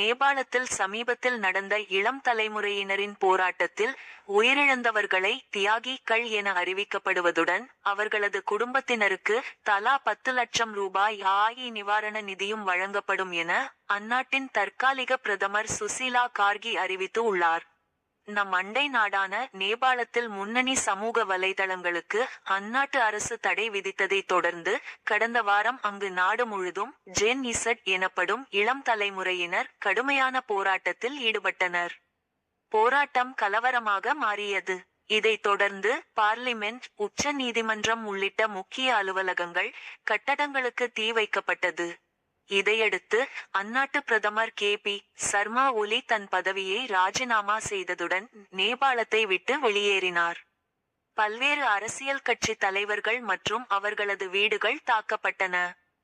நேபாளத்தில் சமீபத்தில் நடந்த இளம் தலைமுறையினரின் போராட்டத்தில் உயிரிழந்தவர்களை தியாகிகள் என அறிவிக்கப்படுவதுடன் அவர்களது குடும்பத்தினருக்கு தலா பத்து லட்சம் ரூபாய் ஆயி நிவாரண நிதியும் வழங்கப்படும் என அந்நாட்டின் தற்காலிக பிரதமர் சுசீலா கார்கி அறிவித்து உள்ளார். நம் அண்டை நாடான நேபாளத்தில் முன்னணி சமூக வலைதளங்களுக்கு அந்நாட்டு அரசு தடை விதித்ததைத் தொடர்ந்து கடந்த வாரம் அங்கு நாடு முழுதும் ஜென் இசட் எனப்படும் இளம் தலைமுறையினர் கடுமையான போராட்டத்தில் ஈடுபட்டனர். போராட்டம் கலவரமாக மாறியது. இதைத் தொடர்ந்து பார்லிமெண்ட் உச்ச நீதிமன்றம் உள்ளிட்ட முக்கிய அலுவலகங்கள் கட்டடங்களுக்கு தீ வைக்கப்பட்டது. இதையடுத்து அந்நாட்டு பிரதமர் கே பி சர்மா ஒலி தன் பதவியை ராஜினாமா செய்ததுடன் நேபாளத்தை விட்டு வெளியேறினார். பல்வேறு அரசியல் கட்சி தலைவர்கள் மற்றும் அவர்களது வீடுகள் தாக்கப்பட்டன.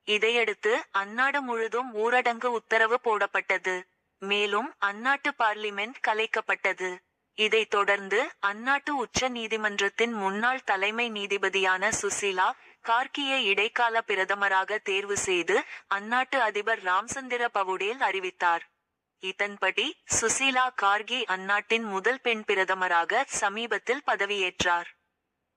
இதையடுத்து அந்நாடு முழுதும் ஊரடங்கு உத்தரவு போடப்பட்டது. மேலும் அந்நாட்டு பார்லிமெண்ட் கலைக்கப்பட்டது. இதைத் தொடர்ந்து அந்நாட்டு உச்ச நீதிமன்றத்தின் முன்னாள் தலைமை நீதிபதியான சுசீலா கார்கியை இடைக்கால பிரதமராக தேர்வு செய்து அந்நாட்டு அதிபர் ராம்சந்திர பவுடேல் அறிவித்தார். இதன்படி சுசீலா கார்கி அந்நாட்டின் முதல் பெண் பிரதமராக சமீபத்தில் பதவியேற்றார்.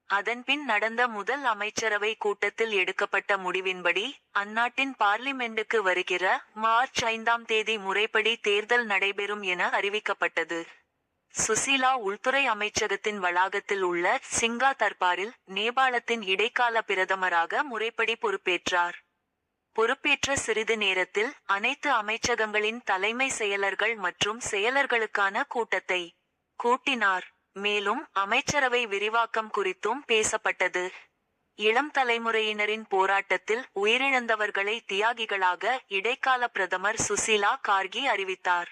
அதன்பின் நடந்த முதல் அமைச்சரவை கூட்டத்தில் எடுக்கப்பட்ட முடிவின்படி அந்நாட்டின் பார்லிமெண்டுக்கு வருகிற மார்ச் ஐந்தாம் தேதி முறைப்படி தேர்தல் நடைபெறும் என அறிவிக்கப்பட்டது. சுசீலா உள்துறை அமைச்சகத்தின் வளாகத்தில் உள்ள சிங்கா தர்பாரில் நேபாளத்தின் இடைக்கால பிரதமராக முறைப்படி பொறுப்பேற்றார். பொறுப்பேற்ற சிறிது நேரத்தில் அனைத்து அமைச்சகங்களின் தலைமை செயலர்கள் மற்றும் செயலர்களுக்கான கூட்டத்தை கூட்டினார். மேலும் அமைச்சரவை விரிவாக்கம் குறித்தும் பேசப்பட்டது. இளம் தலைமுறையினரின் போராட்டத்தில் உயிரிழந்தவர்களை தியாகிகளாக இடைக்கால பிரதமர் சுசீலா கார்கி அறிவித்தார்.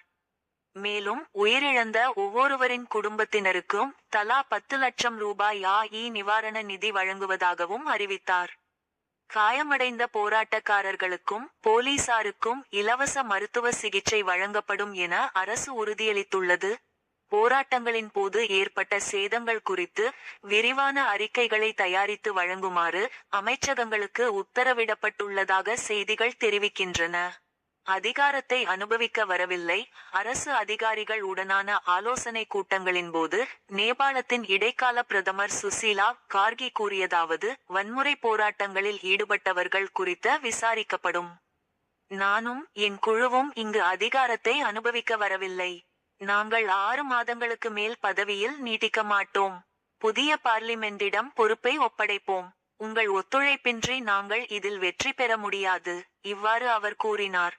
மேலும் உயிரிழந்த ஒவ்வொருவரின் குடும்பத்தினருக்கும் தலா பத்து லட்சம் ரூபாய் ஆஇ நிவாரண நிதி வழங்குவதாகவும் அறிவித்தார். காயமடைந்த போராட்டக்காரர்களுக்கும் போலீசாருக்கும் இலவச மருத்துவ சிகிச்சை வழங்கப்படும் என அரசு உறுதியளித்துள்ளது. போராட்டங்களின் போது ஏற்பட்ட சேதங்கள் குறித்து விரிவான அறிக்கைகளை தயாரித்து வழங்குமாறு அமைச்சகங்களுக்கு உத்தரவிடப்பட்டுள்ளதாக செய்திகள் தெரிவிக்கின்றன. அதிகாரத்தை அனுபவிக்க வரவில்லை. அரசு அதிகாரிகள் உடனான ஆலோசனை கூட்டங்களின் போது நேபாளத்தின் இடைக்கால பிரதமர் சுசீலா கார்கி கூறியதாவது வன்முறை போராட்டங்களில் ஈடுபட்டவர்கள் குறித்த விசாரிக்கப்படும். நானும் என் குழுவும் இங்கு அதிகாரத்தை அனுபவிக்க வரவில்லை. நாங்கள் ஆறு மாதங்களுக்கு மேல் பதவியில் நீட்டிக்க மாட்டோம். புதிய பார்லிமெண்டிடம் பொறுப்பை ஒப்படைப்போம். உங்கள் ஒத்துழைப்பின்றி நாங்கள் இதில் வெற்றி பெற முடியாது இவ்வாறு அவர் கூறினார்.